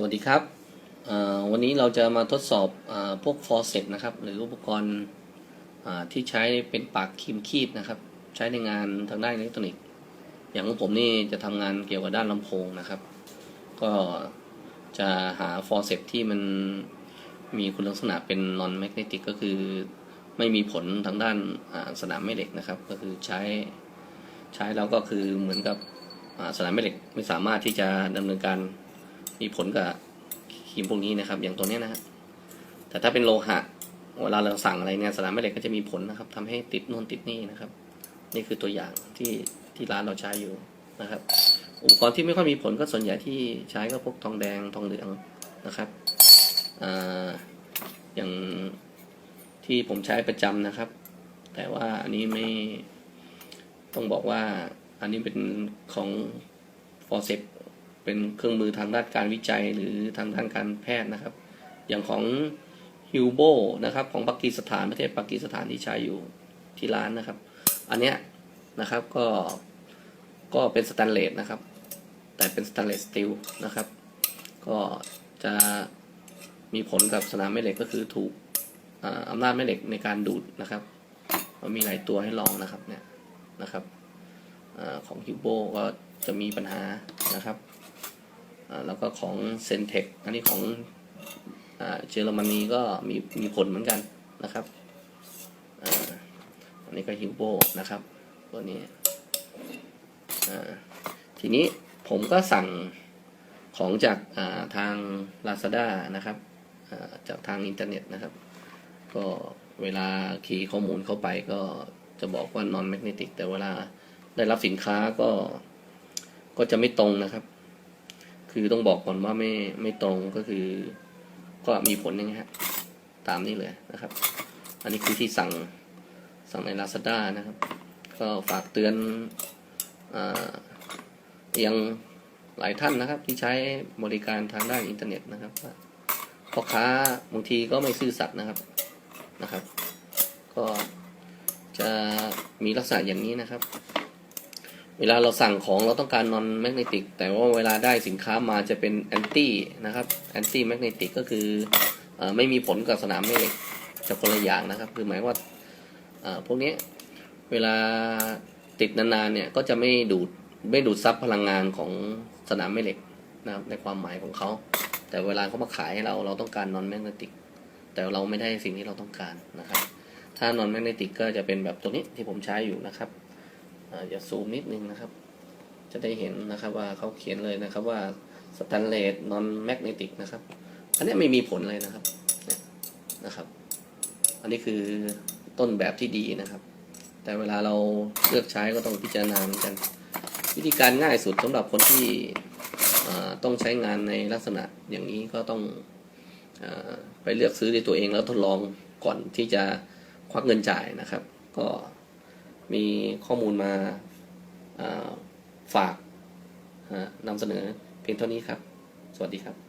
สวัสดีครับ วันนี้เราจะมาทดสอบอพวกฟอร์เซตนะครับ หรืออุปกรณ์ที่ใช้เป็นปากคีมคีบนะครับ ใช้ในงานทางด้านอิเล็กทรอนิกส์ อย่างของผมนี่จะทำงานเกี่ยวกับด้านลำโพงนะครับ ก็จะหาฟอร์เซตที่มันมีคุณลักษณะเป็น non magnetic ก็คือไม่มีผลทางด้านสนามแม่เหล็กนะครับ ก็คือใช้ใช้แล้วก็คือเหมือนกับสนามแม่เหล็กไม่สามารถที่จะดำเนินการ มีผลกับครีมพวกนี้นะครับ อย่างตัวนี้นะฮะแต่ถ้าเป็นโลหะเวลาเราสั่งอะไรเนี่ยสนามแม่เหล็กก็จะมีผลนะครับทำให้ติดนู่นติดนี่นะครับ นี่คือตัวอย่างที่ที่ร้านเราใช้อยู่นะครับ อุปกรณ์ที่ไม่ค่อยมีผลก็ส่วนใหญ่ที่ใช้ก็พวกทองแดงทองเหลืองนะครับอ่าอย่างที่ผมใช้ประจำนะครับ แต่ว่าอันนี้ไม่ต้องบอกว่าอันนี้เป็นของฟอร์เซป เป็นเครื่องมือทางด้านการวิจัยหรือทางด้านการแพทย์นะครับ อย่างของฮิวโบนะครับของปากีสถานประเทศปากีสถานที่ใช้อยู่ที่ร้านนะครับ อันเนี้ยนะครับก็ก็เป็นสแตนเลสนะครับ แต่เป็นสแตนเลสสตีลนะครับ ก็จะมีผลกับสนามแม่เหล็กก็คือถูกอ่าอำนาจแม่เหล็กในการดูดนะครับมันมีหลายตัวให้ลองนะครับเนี่ยนะครับอของฮิวโบก็จะมีปัญหานะครับ แล้วก็ของเซนเทคอันนี้ของเยอรมนีก็มีมีผลเหมือนกันนะครับอ,อันนี้ก็ฮิวโบนะครับตัวนี้ทีนี้ผมก็สั่งของจากาทาง Lazada นะครับาจากทางอินเทอร์เน็ตนะครับ ก็เวลาคีย์ข้อมูลเข้าไปก็จะบอกว่า non magnetic แต่เวลาได้รับสินค้าก็ก็จะไม่ตรงนะครับ คือต้องบอกก่อนว่าไม่ไม่ตรงก็คือ ก็มีผลอย่างเงี้ยฮะตามนี้เลยนะครับ อันนี้คือที่สั่งสั่งใน Lazada นะครับ ก็ฝากเตือนอายังหลายท่านนะครับ ที่ใช้บริการทางด้านอินเทอร์เน็ตนะครับพ่อค้าบางทีก็ไม่ซื่อสัตย์นะครับนะครับ ก็จะมีลักษณะอย่างนี้นะครับ เวลาเราสั่งของเราต้องการ non magnetic แต่ว่าเวลาได้สินค้ามาจะเป็น anti นะครับ anti magnetic ก็คืออไม่มีผลกับสนามแม่เหล็กจะคนละอย่างนะครับ คือหมายว่าพวกนี้เวลาติดนานๆเนี่ยก็จะไม่ดูดไม่ดูดซับพลังงานของสนามแม่เหล็กนะครับในความหมายของเขา แต่เวลาเขามาขายให้เราเราต้องการ non magnetic แต่เราไม่ได้สิ่งที่เราต้องการนะครับ ถ้า non magnetic ก็จะเป็นแบบตัวนี้ที่ผมใช้อยู่นะครับ อย่าซูมนิดนึงนะครับ จะได้เห็นนะครับว่าเขาเขียนเลยนะครับว่า stainless non magnetic นะครับ อันนี้ไม่มีผลเลยนะครับนะครับ อันนี้คือต้นแบบที่ดีนะครับ แต่เวลาเราเลือกใช้ก็ต้องพิจารณาเหมือนกัน วิธีการง่ายสุดสำหรับคนที่ต้องใช้งานในลักษณะอย่างนี้ก็ต้องอไปเลือกซื้อด้วยตัวเองแล้วทดลองก่อนที่จะควักเงินจ่ายนะครับ ก็ มีข้อมูลมาาฝากนำเสนอเพียงเท่านี้ครับ สวัสดีครับ